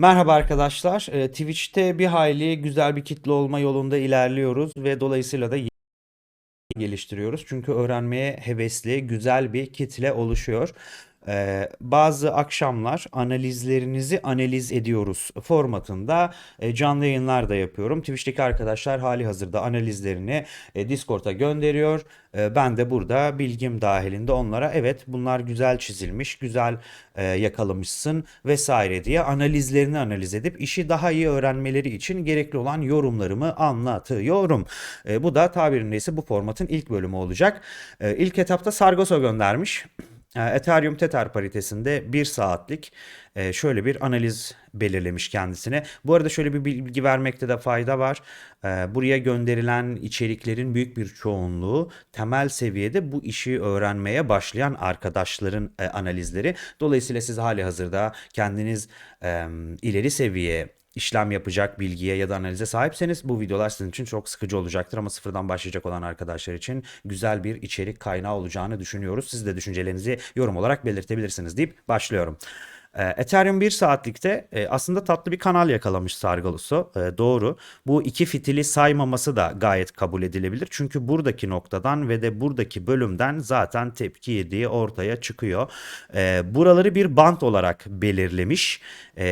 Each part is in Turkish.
Merhaba arkadaşlar. Ee, Twitch'te bir hayli güzel bir kitle olma yolunda ilerliyoruz ve dolayısıyla da geliştiriyoruz. Çünkü öğrenmeye hevesli, güzel bir kitle oluşuyor. Ee, bazı akşamlar analizlerinizi analiz ediyoruz formatında e, canlı yayınlar da yapıyorum. Twitch'teki arkadaşlar hali hazırda analizlerini e, Discord'a gönderiyor. E, ben de burada bilgim dahilinde onlara evet bunlar güzel çizilmiş, güzel e, yakalamışsın vesaire diye analizlerini analiz edip işi daha iyi öğrenmeleri için gerekli olan yorumlarımı anlatıyorum. Bu da tabirinde ise bu formatın ilk bölümü olacak. E, ilk etapta Sargasso göndermiş. E, Ethereum Tether paritesinde 1 saatlik e, şöyle bir analiz belirlemiş kendisine. Bu arada şöyle bir bilgi vermekte de fayda var. E, Buraya gönderilen içeriklerin büyük bir çoğunluğu temel seviyede bu işi öğrenmeye başlayan arkadaşların e, analizleri. Dolayısıyla siz hali hazırda kendiniz ileri seviye işlem yapacak bilgiye ya da analize sahipseniz bu videolar sizin için çok sıkıcı olacaktır ama sıfırdan başlayacak olan arkadaşlar için güzel bir içerik kaynağı olacağını düşünüyoruz. Siz de düşüncelerinizi yorum olarak belirtebilirsiniz deyip başlıyorum. Ee, Ethereum 1 saatlikte e, aslında tatlı bir kanal yakalamış Sargaluso. E, doğru. Bu iki fitili saymaması da gayet kabul edilebilir. Çünkü buradaki noktadan ve de buradaki bölümden zaten tepki yediği ortaya çıkıyor. E, buraları bir bant olarak belirlemiş. E,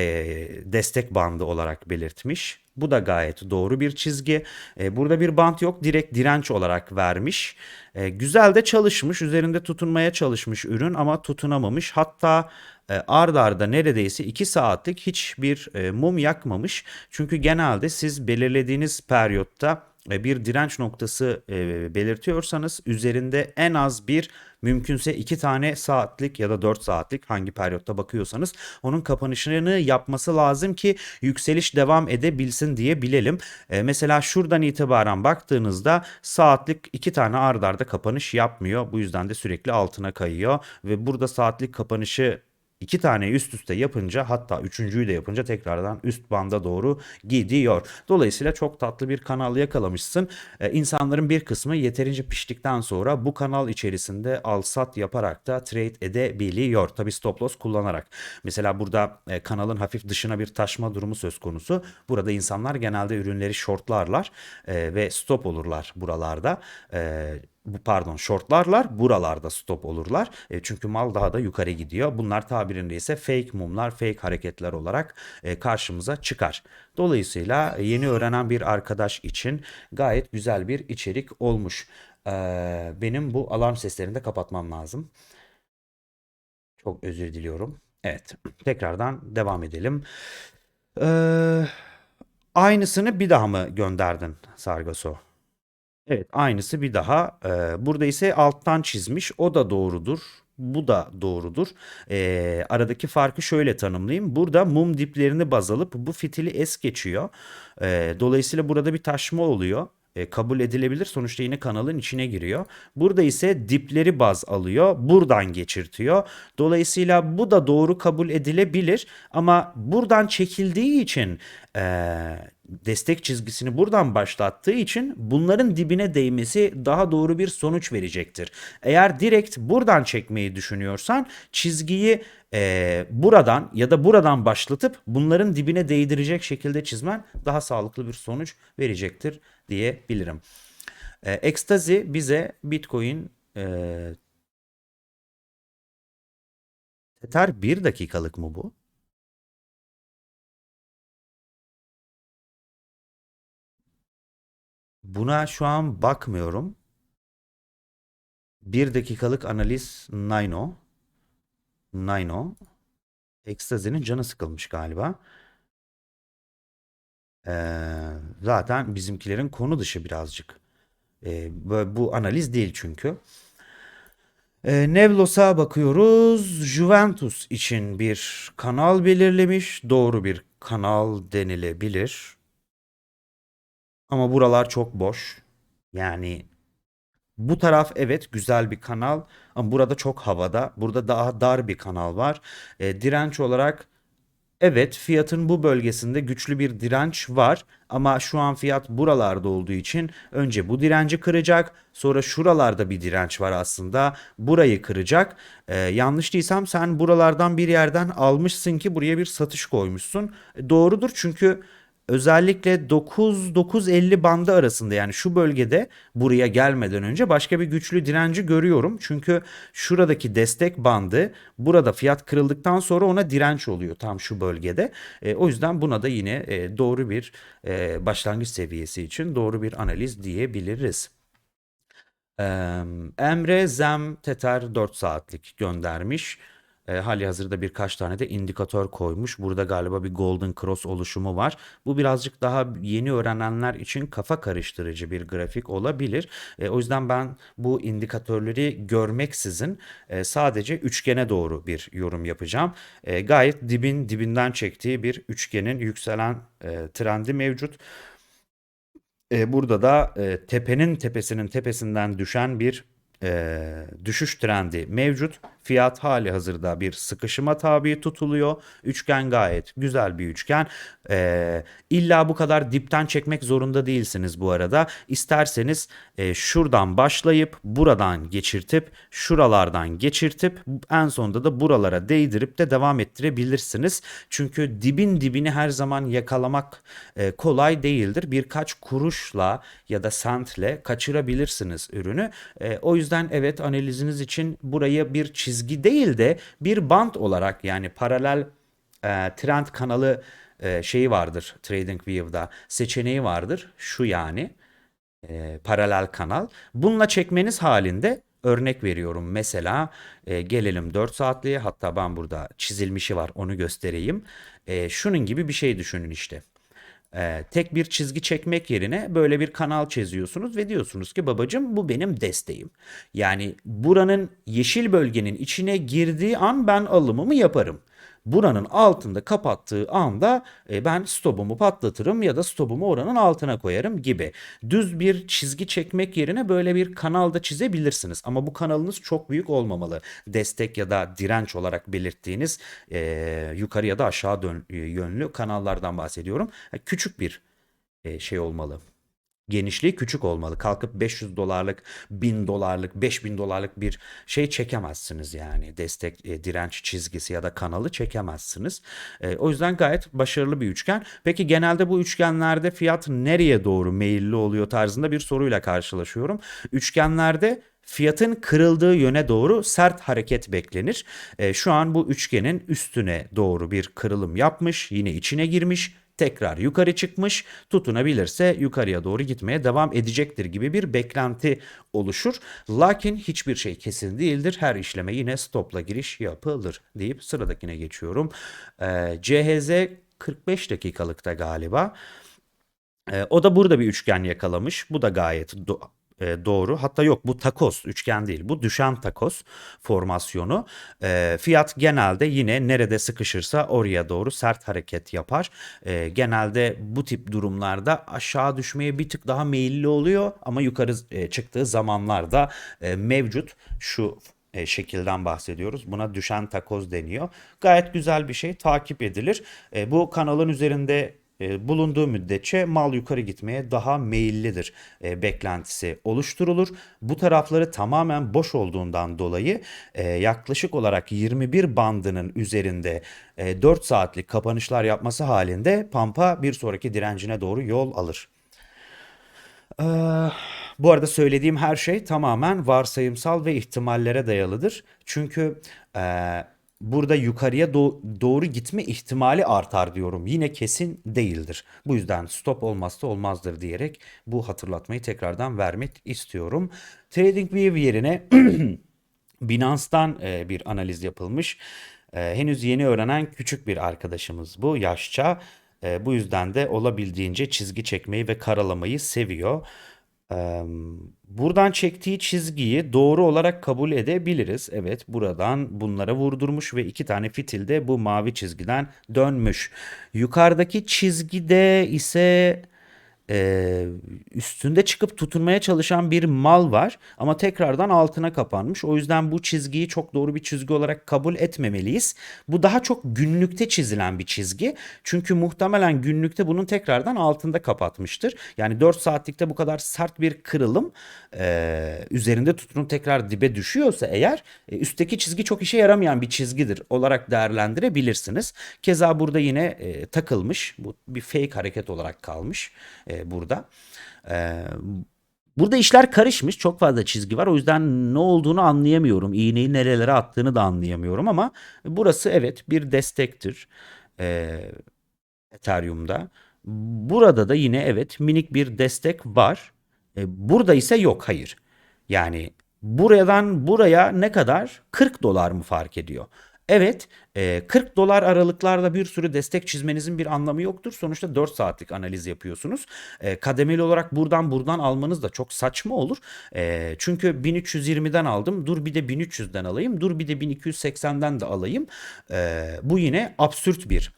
destek bandı olarak belirtmiş. Bu da gayet doğru bir çizgi. E, burada bir bant yok. Direkt direnç olarak vermiş. E, güzel de çalışmış. Üzerinde tutunmaya çalışmış ürün ama tutunamamış. Hatta e, ard arda neredeyse 2 saatlik hiçbir mum yakmamış. Çünkü genelde siz belirlediğiniz periyotta bir direnç noktası e, belirtiyorsanız üzerinde en az bir mümkünse 2 tane saatlik ya da 4 saatlik hangi periyotta bakıyorsanız onun kapanışını yapması lazım ki yükseliş devam edebilsin diye bilelim. E, mesela şuradan itibaren baktığınızda saatlik 2 tane ard arda kapanış yapmıyor. Bu yüzden de sürekli altına kayıyor ve burada saatlik kapanışı İki tane üst üste yapınca hatta üçüncüyü de yapınca tekrardan üst banda doğru gidiyor. Dolayısıyla çok tatlı bir kanal yakalamışsın. Ee, insanların bir kısmı yeterince piştikten sonra bu kanal içerisinde al sat yaparak da trade edebiliyor. Tabi stop loss kullanarak. Mesela burada e, kanalın hafif dışına bir taşma durumu söz konusu. Burada insanlar genelde ürünleri shortlarlar e, ve stop olurlar buralarda. E, pardon shortlarlar buralarda stop olurlar. E, çünkü mal daha da yukarı gidiyor. Bunlar tabirinde ise fake mumlar, fake hareketler olarak e, karşımıza çıkar. Dolayısıyla yeni öğrenen bir arkadaş için gayet güzel bir içerik olmuş. E, benim bu alarm seslerini de kapatmam lazım. Çok özür diliyorum. Evet, tekrardan devam edelim. Ee, aynısını bir daha mı gönderdin Sargaso? Evet, aynısı bir daha. Ee, burada ise alttan çizmiş. O da doğrudur. Bu da doğrudur. Ee, aradaki farkı şöyle tanımlayayım. Burada mum diplerini baz alıp bu fitili es geçiyor. Ee, dolayısıyla burada bir taşma oluyor. Ee, kabul edilebilir. Sonuçta yine kanalın içine giriyor. Burada ise dipleri baz alıyor. Buradan geçirtiyor. Dolayısıyla bu da doğru kabul edilebilir. Ama buradan çekildiği için ee, destek çizgisini buradan başlattığı için bunların dibine değmesi daha doğru bir sonuç verecektir. Eğer direkt buradan çekmeyi düşünüyorsan çizgiyi e, buradan ya da buradan başlatıp bunların dibine değdirecek şekilde çizmen daha sağlıklı bir sonuç verecektir diyebilirim. E, Ekstazi bize Bitcoin e, Tether bir dakikalık mı bu? Buna şu an bakmıyorum. Bir dakikalık analiz Nino. Nino. Ekstazi'nin canı sıkılmış galiba. Ee, zaten bizimkilerin konu dışı birazcık. Ee, bu analiz değil çünkü. Ee, Nevlos'a bakıyoruz. Juventus için bir kanal belirlemiş. Doğru bir kanal denilebilir. Ama buralar çok boş. Yani bu taraf evet güzel bir kanal ama burada çok havada. Burada daha dar bir kanal var. E, direnç olarak Evet, fiyatın bu bölgesinde güçlü bir direnç var ama şu an fiyat buralarda olduğu için önce bu direnci kıracak, sonra şuralarda bir direnç var aslında. Burayı kıracak. Ee, yanlış değilsem sen buralardan bir yerden almışsın ki buraya bir satış koymuşsun. E, doğrudur çünkü özellikle 9-950 bandı arasında yani şu bölgede buraya gelmeden önce başka bir güçlü direnci görüyorum. Çünkü şuradaki destek bandı burada fiyat kırıldıktan sonra ona direnç oluyor tam şu bölgede. E, o yüzden buna da yine e, doğru bir e, başlangıç seviyesi için doğru bir analiz diyebiliriz. Eee, Emre Zem Teter 4 saatlik göndermiş. E, hali hazırda birkaç tane de indikatör koymuş. Burada galiba bir Golden Cross oluşumu var. Bu birazcık daha yeni öğrenenler için kafa karıştırıcı bir grafik olabilir. E, o yüzden ben bu indikatörleri görmeksizin e, sadece üçgene doğru bir yorum yapacağım. E, gayet dibin dibinden çektiği bir üçgenin yükselen e, trendi mevcut. E, burada da e, tepenin tepesinin tepesinden düşen bir e, düşüş trendi mevcut. Fiyat hali hazırda bir sıkışıma tabi tutuluyor. Üçgen gayet güzel bir üçgen. E, illa bu kadar dipten çekmek zorunda değilsiniz bu arada. İsterseniz e, şuradan başlayıp buradan geçirtip şuralardan geçirtip en sonunda da buralara değdirip de devam ettirebilirsiniz. Çünkü dibin dibini her zaman yakalamak e, kolay değildir. Birkaç kuruşla ya da sentle kaçırabilirsiniz ürünü. E, o yüzden evet analiziniz için burayı bir çizgi değil de bir bant olarak yani paralel e, trend kanalı e, şeyi vardır TradingView'da seçeneği vardır. Şu yani e, paralel kanal. Bununla çekmeniz halinde örnek veriyorum. Mesela e, gelelim 4 saatliğe hatta ben burada çizilmişi var onu göstereyim. E, şunun gibi bir şey düşünün işte. E, tek bir çizgi çekmek yerine böyle bir kanal çiziyorsunuz ve diyorsunuz ki babacım bu benim desteğim. Yani buranın yeşil bölgenin içine girdiği an ben alımımı yaparım. Buranın altında kapattığı anda e, ben stopumu patlatırım ya da stopumu oranın altına koyarım gibi. Düz bir çizgi çekmek yerine böyle bir kanalda çizebilirsiniz. Ama bu kanalınız çok büyük olmamalı. Destek ya da direnç olarak belirttiğiniz e, yukarı ya da aşağı dön, yönlü kanallardan bahsediyorum. Küçük bir e, şey olmalı genişliği küçük olmalı. Kalkıp 500 dolarlık, 1000 dolarlık, 5000 dolarlık bir şey çekemezsiniz yani. Destek, e, direnç çizgisi ya da kanalı çekemezsiniz. E, o yüzden gayet başarılı bir üçgen. Peki genelde bu üçgenlerde fiyat nereye doğru meyilli oluyor tarzında bir soruyla karşılaşıyorum. Üçgenlerde fiyatın kırıldığı yöne doğru sert hareket beklenir. E, şu an bu üçgenin üstüne doğru bir kırılım yapmış, yine içine girmiş tekrar yukarı çıkmış. Tutunabilirse yukarıya doğru gitmeye devam edecektir gibi bir beklenti oluşur. Lakin hiçbir şey kesin değildir. Her işleme yine stopla giriş yapılır deyip sıradakine geçiyorum. Ee, CHZ 45 dakikalıkta galiba. Ee, o da burada bir üçgen yakalamış. Bu da gayet e, doğru. Hatta yok bu takos üçgen değil. Bu düşen takos formasyonu. E, fiyat genelde yine nerede sıkışırsa oraya doğru sert hareket yapar. E, genelde bu tip durumlarda aşağı düşmeye bir tık daha meyilli oluyor ama yukarı e, çıktığı zamanlarda e, mevcut. Şu e, şekilden bahsediyoruz. Buna düşen takoz deniyor. Gayet güzel bir şey. Takip edilir. E, bu kanalın üzerinde e, bulunduğu müddetçe mal yukarı gitmeye daha meyillidir e, beklentisi oluşturulur. Bu tarafları tamamen boş olduğundan dolayı e, yaklaşık olarak 21 bandının üzerinde e, 4 saatlik kapanışlar yapması halinde Pampa bir sonraki direncine doğru yol alır. Ee, bu arada söylediğim her şey tamamen varsayımsal ve ihtimallere dayalıdır. Çünkü e, burada yukarıya do- doğru gitme ihtimali artar diyorum. Yine kesin değildir. Bu yüzden stop olmazsa olmazdır diyerek bu hatırlatmayı tekrardan vermek istiyorum. TradingView yerine Binance'dan e, bir analiz yapılmış. E, henüz yeni öğrenen küçük bir arkadaşımız bu yaşça. E, bu yüzden de olabildiğince çizgi çekmeyi ve karalamayı seviyor. Buradan çektiği çizgiyi doğru olarak kabul edebiliriz. Evet, buradan bunlara vurdurmuş ve iki tane fitil de bu mavi çizgiden dönmüş. Yukarıdaki çizgide ise e, üstünde çıkıp tutunmaya çalışan bir mal var ama tekrardan altına kapanmış. O yüzden bu çizgiyi çok doğru bir çizgi olarak kabul etmemeliyiz. Bu daha çok günlükte çizilen bir çizgi. Çünkü muhtemelen günlükte bunun tekrardan altında kapatmıştır. Yani 4 saatlikte bu kadar sert bir kırılım e, üzerinde tutunup tekrar dibe düşüyorsa eğer e, üstteki çizgi çok işe yaramayan bir çizgidir olarak değerlendirebilirsiniz. Keza burada yine e, takılmış. Bu bir fake hareket olarak kalmış e, burada. E, Burada işler karışmış. Çok fazla çizgi var. O yüzden ne olduğunu anlayamıyorum. İğneyi nerelere attığını da anlayamıyorum ama burası evet bir destektir. Ee, Ethereum'da. Burada da yine evet minik bir destek var. E, burada ise yok hayır. Yani buradan buraya ne kadar? 40 dolar mı fark ediyor? Evet, e, 40 dolar aralıklarda bir sürü destek çizmenizin bir anlamı yoktur. Sonuçta 4 saatlik analiz yapıyorsunuz. E, kademeli olarak buradan buradan almanız da çok saçma olur. E, çünkü 1320'den aldım. Dur bir de 1300'den alayım. Dur bir de 1280'den de alayım. E, bu yine absürt bir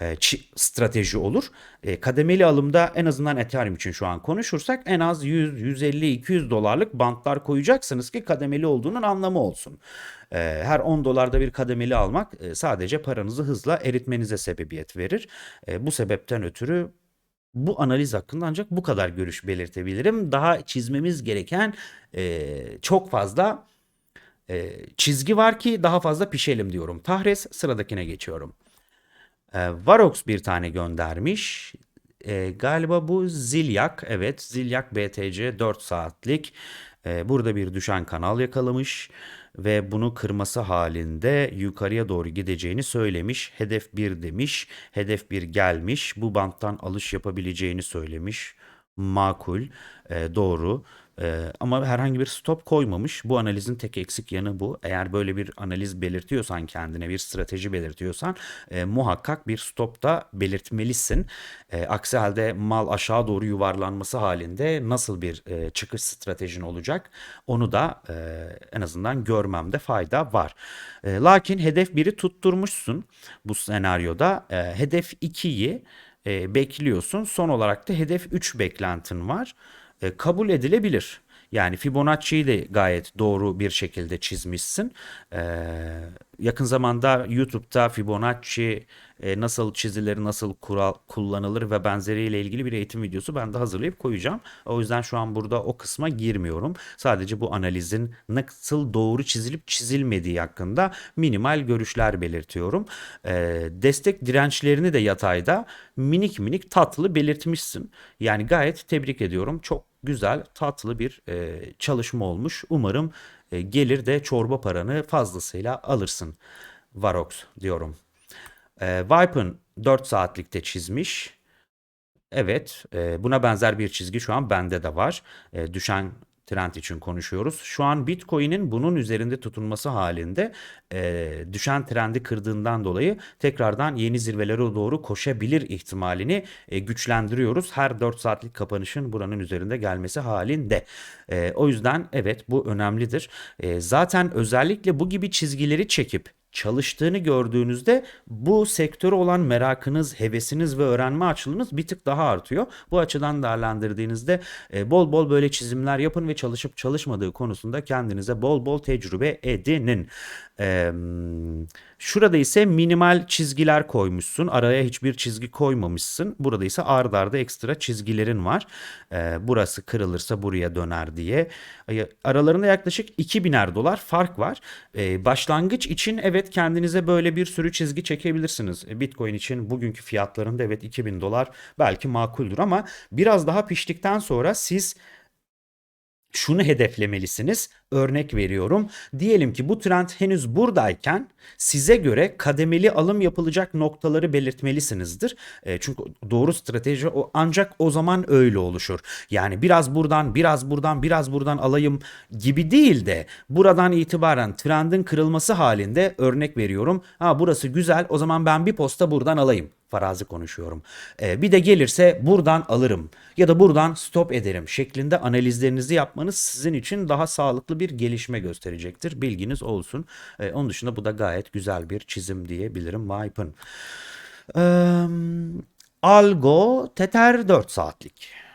e, strateji olur. E, kademeli alımda en azından Ethereum için şu an konuşursak en az 100, 150, 200 dolarlık bantlar koyacaksınız ki kademeli olduğunun anlamı olsun. E, her 10 dolarda bir kademeli almak sadece paranızı hızla eritmenize sebebiyet verir. Bu sebepten ötürü bu analiz hakkında ancak bu kadar görüş belirtebilirim. Daha çizmemiz gereken çok fazla çizgi var ki daha fazla pişelim diyorum. Tahres sıradakine geçiyorum. E, Varox bir tane göndermiş. E, galiba bu Zilyak. Evet Zilyak BTC 4 saatlik. E, burada bir düşen kanal yakalamış ve bunu kırması halinde yukarıya doğru gideceğini söylemiş. Hedef 1 demiş. Hedef 1 gelmiş. Bu banttan alış yapabileceğini söylemiş. Makul, e, doğru. Ee, ama herhangi bir stop koymamış. Bu analizin tek eksik yanı bu. Eğer böyle bir analiz belirtiyorsan kendine bir strateji belirtiyorsan e, muhakkak bir stop da belirtmelisin. E, aksi halde mal aşağı doğru yuvarlanması halinde nasıl bir e, çıkış stratejin olacak onu da e, en azından görmemde fayda var. E, lakin hedef 1'i tutturmuşsun bu senaryoda. E, hedef 2'yi e, bekliyorsun. Son olarak da hedef 3 beklentin var e, kabul edilebilir. Yani Fibonacci'yi de gayet doğru bir şekilde çizmişsin. E, yakın zamanda YouTube'da Fibonacci e, nasıl çizilir, nasıl kural kullanılır ve benzeriyle ilgili bir eğitim videosu ben de hazırlayıp koyacağım. O yüzden şu an burada o kısma girmiyorum. Sadece bu analizin nasıl doğru çizilip çizilmediği hakkında minimal görüşler belirtiyorum. E, destek dirençlerini de yatayda minik minik tatlı belirtmişsin. Yani gayet tebrik ediyorum. Çok güzel, tatlı bir e, çalışma olmuş. Umarım e, gelir de çorba paranı fazlasıyla alırsın. Varox diyorum. E, Vipen 4 saatlikte çizmiş. Evet, e, buna benzer bir çizgi şu an bende de var. E, düşen trend için konuşuyoruz. Şu an Bitcoin'in bunun üzerinde tutunması halinde e, düşen trendi kırdığından dolayı tekrardan yeni zirvelere doğru koşabilir ihtimalini e, güçlendiriyoruz. Her 4 saatlik kapanışın buranın üzerinde gelmesi halinde. E, o yüzden evet bu önemlidir. E, zaten özellikle bu gibi çizgileri çekip çalıştığını gördüğünüzde bu sektöre olan merakınız, hevesiniz ve öğrenme açlığınız bir tık daha artıyor. Bu açıdan değerlendirdiğinizde e, bol bol böyle çizimler yapın ve çalışıp çalışmadığı konusunda kendinize bol bol tecrübe edinin. Şurada ise minimal çizgiler koymuşsun. Araya hiçbir çizgi koymamışsın. Burada ise ard arda ekstra çizgilerin var. Ee, burası kırılırsa buraya döner diye. Aralarında yaklaşık 2000'er dolar fark var. Ee, başlangıç için evet kendinize böyle bir sürü çizgi çekebilirsiniz. Bitcoin için bugünkü fiyatlarında evet 2000 dolar belki makuldür ama biraz daha piştikten sonra siz şunu hedeflemelisiniz. Örnek veriyorum. Diyelim ki bu trend henüz buradayken size göre kademeli alım yapılacak noktaları belirtmelisinizdir. E, çünkü doğru strateji o ancak o zaman öyle oluşur. Yani biraz buradan, biraz buradan, biraz buradan alayım gibi değil de buradan itibaren trendin kırılması halinde örnek veriyorum. Ha burası güzel o zaman ben bir posta buradan alayım farazi konuşuyorum. Ee, bir de gelirse buradan alırım ya da buradan stop ederim şeklinde analizlerinizi yapmanız sizin için daha sağlıklı bir gelişme gösterecektir. Bilginiz olsun. Ee, onun dışında bu da gayet güzel bir çizim diyebilirim Vipe'ın. Ee, Algo Tether 4 saatlik.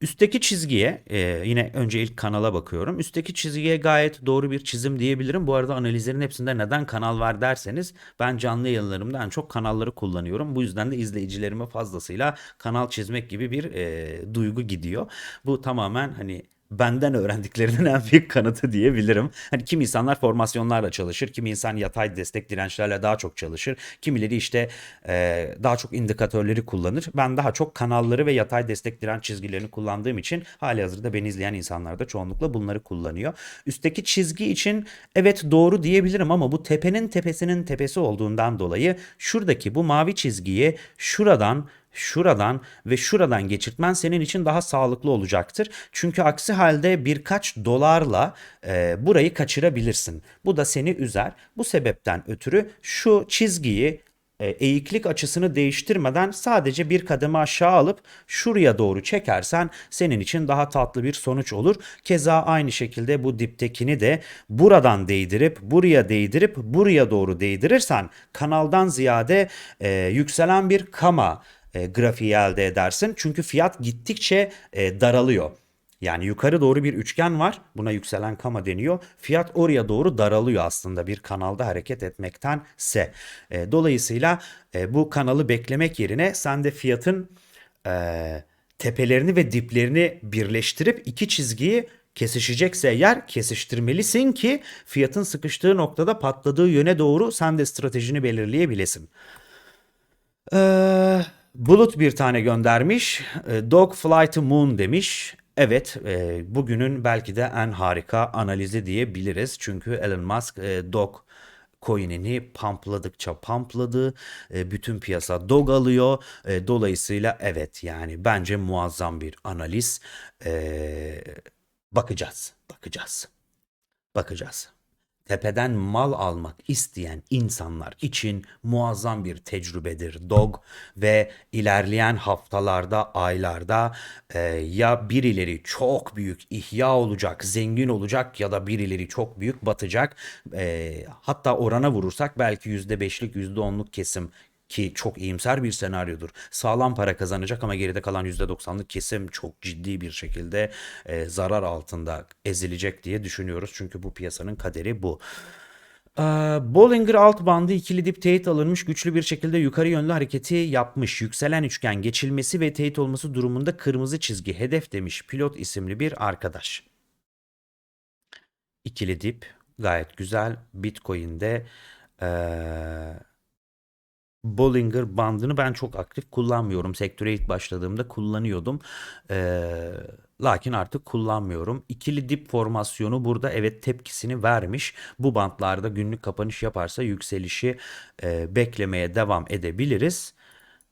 Üstteki çizgiye e, yine önce ilk kanala bakıyorum. Üstteki çizgiye gayet doğru bir çizim diyebilirim. Bu arada analizlerin hepsinde neden kanal var derseniz ben canlı yayınlarımda en çok kanalları kullanıyorum. Bu yüzden de izleyicilerime fazlasıyla kanal çizmek gibi bir e, duygu gidiyor. Bu tamamen hani benden öğrendiklerinin en büyük kanıtı diyebilirim. Hani kimi insanlar formasyonlarla çalışır, kimi insan yatay destek dirençlerle daha çok çalışır, kimileri işte e, daha çok indikatörleri kullanır. Ben daha çok kanalları ve yatay destek direnç çizgilerini kullandığım için hali hazırda beni izleyen insanlar da çoğunlukla bunları kullanıyor. Üstteki çizgi için evet doğru diyebilirim ama bu tepenin tepesinin tepesi olduğundan dolayı şuradaki bu mavi çizgiyi şuradan şuradan ve şuradan geçirtmen senin için daha sağlıklı olacaktır. Çünkü aksi halde birkaç dolarla e, burayı kaçırabilirsin. Bu da seni üzer. Bu sebepten ötürü şu çizgiyi e, eğiklik açısını değiştirmeden sadece bir kademe aşağı alıp şuraya doğru çekersen senin için daha tatlı bir sonuç olur. Keza aynı şekilde bu diptekini de buradan değdirip buraya değdirip buraya doğru değdirirsen kanaldan ziyade e, yükselen bir kama e, grafiği elde edersin. Çünkü fiyat gittikçe e, daralıyor. Yani yukarı doğru bir üçgen var. Buna yükselen kama deniyor. Fiyat oraya doğru daralıyor aslında bir kanalda hareket etmektense. E, dolayısıyla e, bu kanalı beklemek yerine sen de fiyatın tepelerini ve diplerini birleştirip iki çizgiyi kesişecekse eğer kesiştirmelisin ki fiyatın sıkıştığı noktada patladığı yöne doğru sen de stratejini belirleyebilesin. Ee, Bulut bir tane göndermiş. Ee, Dog Fly to Moon demiş. Evet, e, bugünün belki de en harika analizi diyebiliriz. Çünkü Elon Musk e, Dog coin'ini pumpladıkça pumpladı. E, bütün piyasa dog alıyor. E, dolayısıyla evet yani bence muazzam bir analiz. E, bakacağız, bakacağız, bakacağız tepeden mal almak isteyen insanlar için muazzam bir tecrübedir dog ve ilerleyen haftalarda, aylarda e, ya birileri çok büyük ihya olacak, zengin olacak ya da birileri çok büyük batacak. E, hatta orana vurursak belki %5'lik, %10'luk kesim ki çok iyimser bir senaryodur. Sağlam para kazanacak ama geride kalan %90'lık kesim çok ciddi bir şekilde e, zarar altında ezilecek diye düşünüyoruz. Çünkü bu piyasanın kaderi bu. Ee, Bollinger alt bandı ikili dip teyit alınmış güçlü bir şekilde yukarı yönlü hareketi yapmış. Yükselen üçgen geçilmesi ve teyit olması durumunda kırmızı çizgi hedef demiş pilot isimli bir arkadaş. İkili dip gayet güzel. Bitcoin'de ee, Bollinger bandını ben çok aktif kullanmıyorum. Sektöre ilk başladığımda kullanıyordum. Ee, lakin artık kullanmıyorum. İkili dip formasyonu burada evet tepkisini vermiş. Bu bantlarda günlük kapanış yaparsa yükselişi e, beklemeye devam edebiliriz.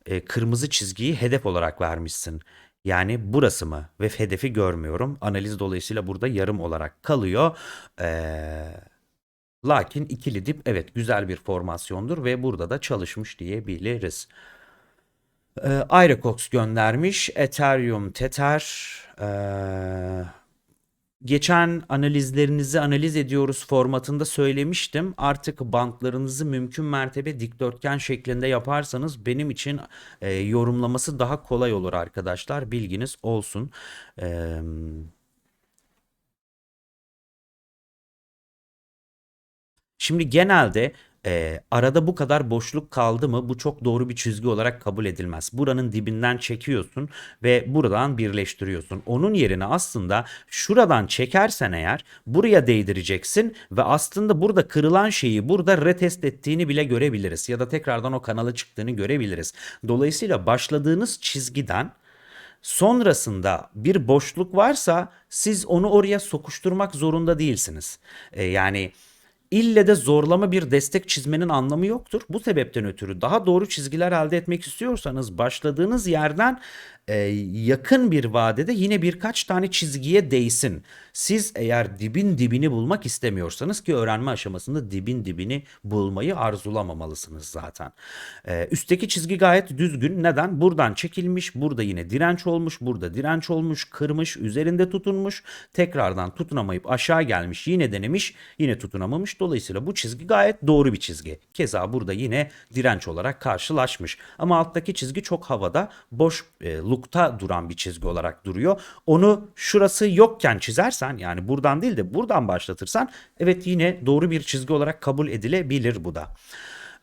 E, kırmızı çizgiyi hedef olarak vermişsin. Yani burası mı? Ve hedefi görmüyorum. Analiz dolayısıyla burada yarım olarak kalıyor. Eee Lakin ikili dip evet güzel bir formasyondur ve burada da çalışmış diyebiliriz. Ee, Irocox göndermiş. Ethereum, Tether. Ee, geçen analizlerinizi analiz ediyoruz formatında söylemiştim. Artık bantlarınızı mümkün mertebe dikdörtgen şeklinde yaparsanız benim için e, yorumlaması daha kolay olur arkadaşlar. Bilginiz olsun. Eee... Şimdi genelde e, arada bu kadar boşluk kaldı mı bu çok doğru bir çizgi olarak kabul edilmez. Buranın dibinden çekiyorsun ve buradan birleştiriyorsun. Onun yerine aslında şuradan çekersen eğer buraya değdireceksin ve aslında burada kırılan şeyi burada retest ettiğini bile görebiliriz. Ya da tekrardan o kanala çıktığını görebiliriz. Dolayısıyla başladığınız çizgiden sonrasında bir boşluk varsa siz onu oraya sokuşturmak zorunda değilsiniz. E, yani ille de zorlama bir destek çizmenin anlamı yoktur. Bu sebepten ötürü daha doğru çizgiler elde etmek istiyorsanız başladığınız yerden e, yakın bir vadede yine birkaç tane çizgiye değsin. Siz eğer dibin dibini bulmak istemiyorsanız ki öğrenme aşamasında dibin dibini bulmayı arzulamamalısınız zaten. Ee, üstteki çizgi gayet düzgün. Neden? Buradan çekilmiş, burada yine direnç olmuş, burada direnç olmuş, kırmış, üzerinde tutunmuş, tekrardan tutunamayıp aşağı gelmiş, yine denemiş, yine tutunamamış. Dolayısıyla bu çizgi gayet doğru bir çizgi. Keza burada yine direnç olarak karşılaşmış. Ama alttaki çizgi çok havada, boş e, duran bir çizgi olarak duruyor. Onu şurası yokken çizersen yani buradan değil de buradan başlatırsan evet yine doğru bir çizgi olarak kabul edilebilir bu da.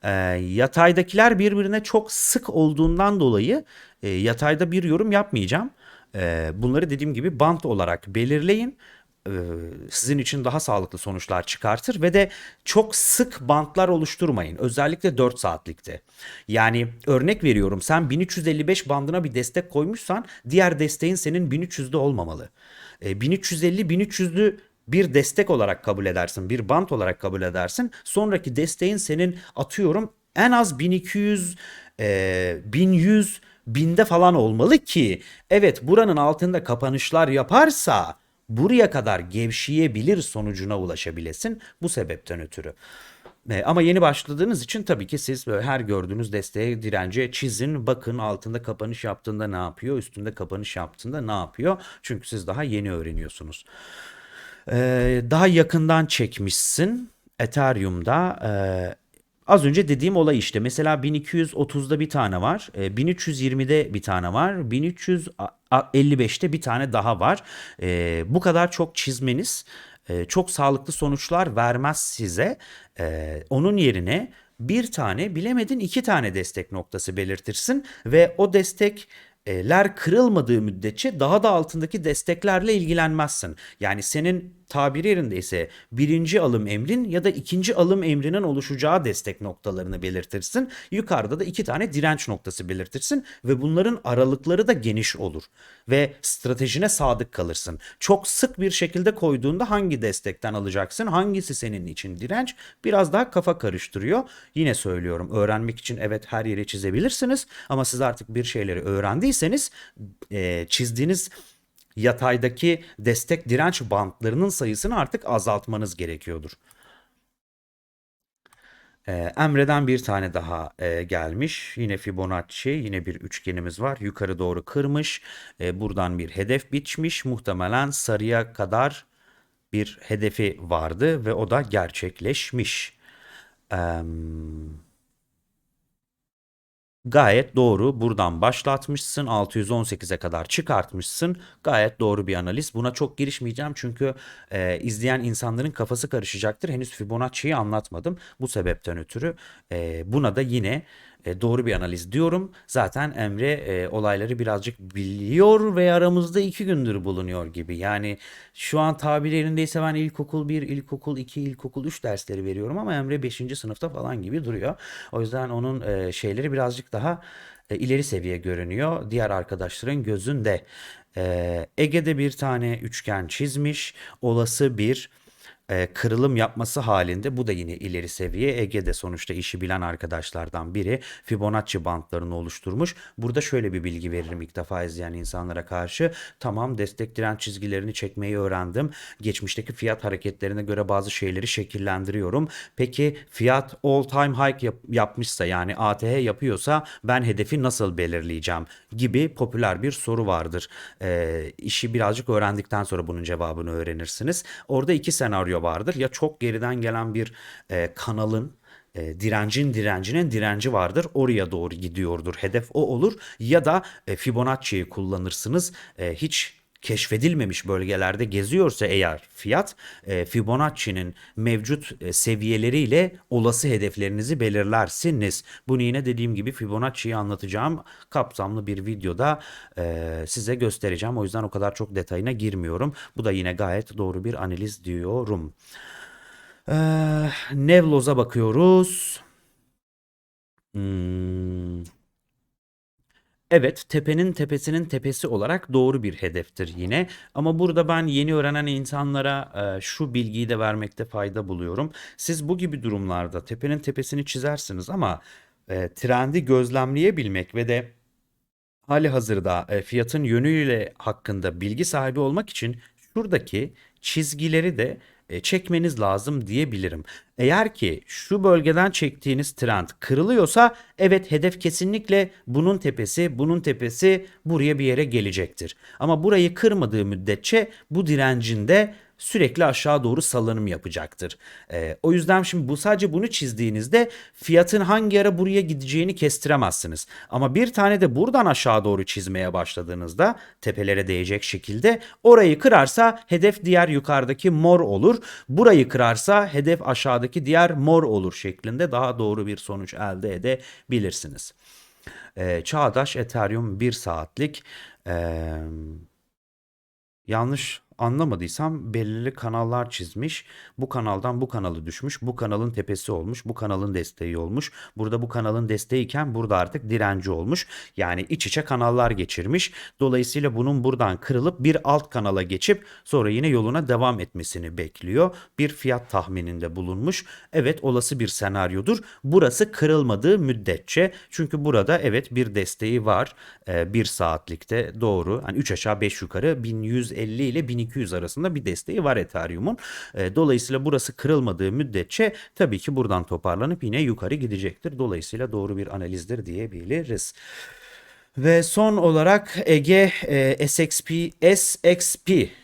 E, yataydakiler birbirine çok sık olduğundan dolayı e, yatayda bir yorum yapmayacağım. E, bunları dediğim gibi bant olarak belirleyin e, sizin için daha sağlıklı sonuçlar çıkartır ve de çok sık bantlar oluşturmayın. Özellikle 4 saatlikte. Yani örnek veriyorum sen 1355 bandına bir destek koymuşsan diğer desteğin senin 1300'de olmamalı. E, 1350-1300'lü bir destek olarak kabul edersin, bir bant olarak kabul edersin. Sonraki desteğin senin atıyorum en az 1200, e, 1100, binde falan olmalı ki evet buranın altında kapanışlar yaparsa buraya kadar gevşeyebilir sonucuna ulaşabilesin bu sebepten ötürü. E, ama yeni başladığınız için tabii ki siz böyle her gördüğünüz desteğe dirence çizin. Bakın altında kapanış yaptığında ne yapıyor, üstünde kapanış yaptığında ne yapıyor. Çünkü siz daha yeni öğreniyorsunuz. E, daha yakından çekmişsin Ethereum'da. E, az önce dediğim olay işte. Mesela 1230'da bir tane var. E, 1320'de bir tane var. 1355'te bir tane daha var. E, bu kadar çok çizmeniz e, çok sağlıklı sonuçlar vermez size. E, onun yerine bir tane bilemedin iki tane destek noktası belirtirsin ve o destekler kırılmadığı müddetçe daha da altındaki desteklerle ilgilenmezsin. Yani senin tabiri yerindeyse birinci alım emrin ya da ikinci alım emrinin oluşacağı destek noktalarını belirtirsin. Yukarıda da iki tane direnç noktası belirtirsin ve bunların aralıkları da geniş olur ve stratejine sadık kalırsın. Çok sık bir şekilde koyduğunda hangi destekten alacaksın, hangisi senin için direnç biraz daha kafa karıştırıyor. Yine söylüyorum öğrenmek için evet her yere çizebilirsiniz ama siz artık bir şeyleri öğrendiyseniz e, çizdiğiniz yataydaki destek direnç bantlarının sayısını artık azaltmanız gerekiyordur. Ee, Emre'den bir tane daha e, gelmiş. Yine Fibonacci, yine bir üçgenimiz var. Yukarı doğru kırmış. E, buradan bir hedef biçmiş. Muhtemelen sarıya kadar bir hedefi vardı ve o da gerçekleşmiş. Eee Gayet doğru. Buradan başlatmışsın. 618'e kadar çıkartmışsın. Gayet doğru bir analiz. Buna çok girişmeyeceğim çünkü e, izleyen insanların kafası karışacaktır. Henüz Fibonacci'yi anlatmadım. Bu sebepten ötürü e, buna da yine e, doğru bir analiz diyorum. Zaten Emre e, olayları birazcık biliyor ve aramızda iki gündür bulunuyor gibi. Yani şu an tabir yerindeyse ben ilkokul 1, ilkokul 2, ilkokul 3 dersleri veriyorum ama Emre 5. sınıfta falan gibi duruyor. O yüzden onun e, şeyleri birazcık daha e, ileri seviye görünüyor. Diğer arkadaşların gözünde. E, Ege'de bir tane üçgen çizmiş. Olası bir kırılım yapması halinde bu da yine ileri seviye. Ege'de sonuçta işi bilen arkadaşlardan biri Fibonacci bantlarını oluşturmuş. Burada şöyle bir bilgi veririm ilk defa izleyen insanlara karşı. Tamam destek direnç çizgilerini çekmeyi öğrendim. Geçmişteki fiyat hareketlerine göre bazı şeyleri şekillendiriyorum. Peki fiyat all time high yap- yapmışsa yani ATH yapıyorsa ben hedefi nasıl belirleyeceğim gibi popüler bir soru vardır. E, işi birazcık öğrendikten sonra bunun cevabını öğrenirsiniz. Orada iki senaryo vardır. Ya çok geriden gelen bir e, kanalın e, direncin direncinin direnci vardır. Oraya doğru gidiyordur. Hedef o olur. Ya da e, Fibonacci'yi kullanırsınız. E, hiç keşfedilmemiş bölgelerde geziyorsa eğer fiyat e, Fibonacci'nin mevcut e, seviyeleriyle olası hedeflerinizi belirlersiniz. Bunu yine dediğim gibi Fibonacci'yi anlatacağım kapsamlı bir videoda e, size göstereceğim. O yüzden o kadar çok detayına girmiyorum. Bu da yine gayet doğru bir analiz diyorum. Ee, Nevloz'a bakıyoruz. Hmm. Evet, tepenin tepesinin tepesi olarak doğru bir hedeftir yine. Ama burada ben yeni öğrenen insanlara e, şu bilgiyi de vermekte fayda buluyorum. Siz bu gibi durumlarda tepenin tepesini çizersiniz ama e, trendi gözlemleyebilmek ve de hali hazırda e, fiyatın yönüyle hakkında bilgi sahibi olmak için şuradaki çizgileri de çekmeniz lazım diyebilirim. Eğer ki şu bölgeden çektiğiniz trend kırılıyorsa evet hedef kesinlikle bunun tepesi, bunun tepesi buraya bir yere gelecektir. Ama burayı kırmadığı müddetçe bu direncinde sürekli aşağı doğru salınım yapacaktır. Ee, o yüzden şimdi bu sadece bunu çizdiğinizde fiyatın hangi ara buraya gideceğini kestiremezsiniz. Ama bir tane de buradan aşağı doğru çizmeye başladığınızda tepelere değecek şekilde orayı kırarsa hedef diğer yukarıdaki mor olur. Burayı kırarsa hedef aşağıdaki diğer mor olur şeklinde daha doğru bir sonuç elde edebilirsiniz. Ee, Çağdaş Ethereum 1 saatlik ee, yanlış anlamadıysam belirli kanallar çizmiş. Bu kanaldan bu kanalı düşmüş. Bu kanalın tepesi olmuş. Bu kanalın desteği olmuş. Burada bu kanalın desteğiyken burada artık direnci olmuş. Yani iç içe kanallar geçirmiş. Dolayısıyla bunun buradan kırılıp bir alt kanala geçip sonra yine yoluna devam etmesini bekliyor. Bir fiyat tahmininde bulunmuş. Evet olası bir senaryodur. Burası kırılmadığı müddetçe. Çünkü burada evet bir desteği var. Ee, bir saatlikte doğru. Hani 3 aşağı 5 yukarı 1150 ile 1200 arasında bir desteği var Ethereum'un. Ee, dolayısıyla burası kırılmadığı müddetçe tabii ki buradan toparlanıp yine yukarı gidecektir. Dolayısıyla doğru bir analizdir diyebiliriz. Ve son olarak Ege e, SXP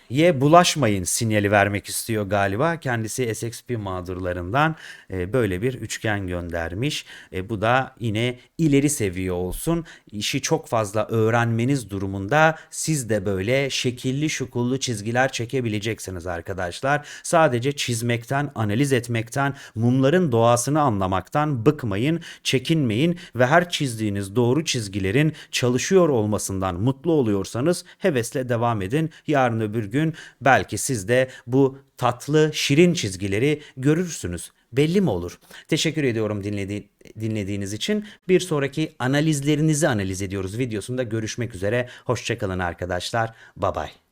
SXP'ye bulaşmayın sinyali vermek istiyor galiba. Kendisi SXP mağdurlarından e, böyle bir üçgen göndermiş. E, bu da yine ileri seviye olsun. İşi çok fazla öğrenmeniz durumunda siz de böyle şekilli şukullu çizgiler çekebileceksiniz arkadaşlar. Sadece çizmekten, analiz etmekten, mumların doğasını anlamaktan bıkmayın, çekinmeyin ve her çizdiğiniz doğru çizgilerin çalışıyor olmasından mutlu oluyorsanız hevesle devam edin. Yarın öbür gün belki siz de bu tatlı, şirin çizgileri görürsünüz. Belli mi olur? Teşekkür ediyorum dinledi dinlediğiniz için. Bir sonraki analizlerinizi analiz ediyoruz videosunda görüşmek üzere. Hoşçakalın arkadaşlar. Bye bye.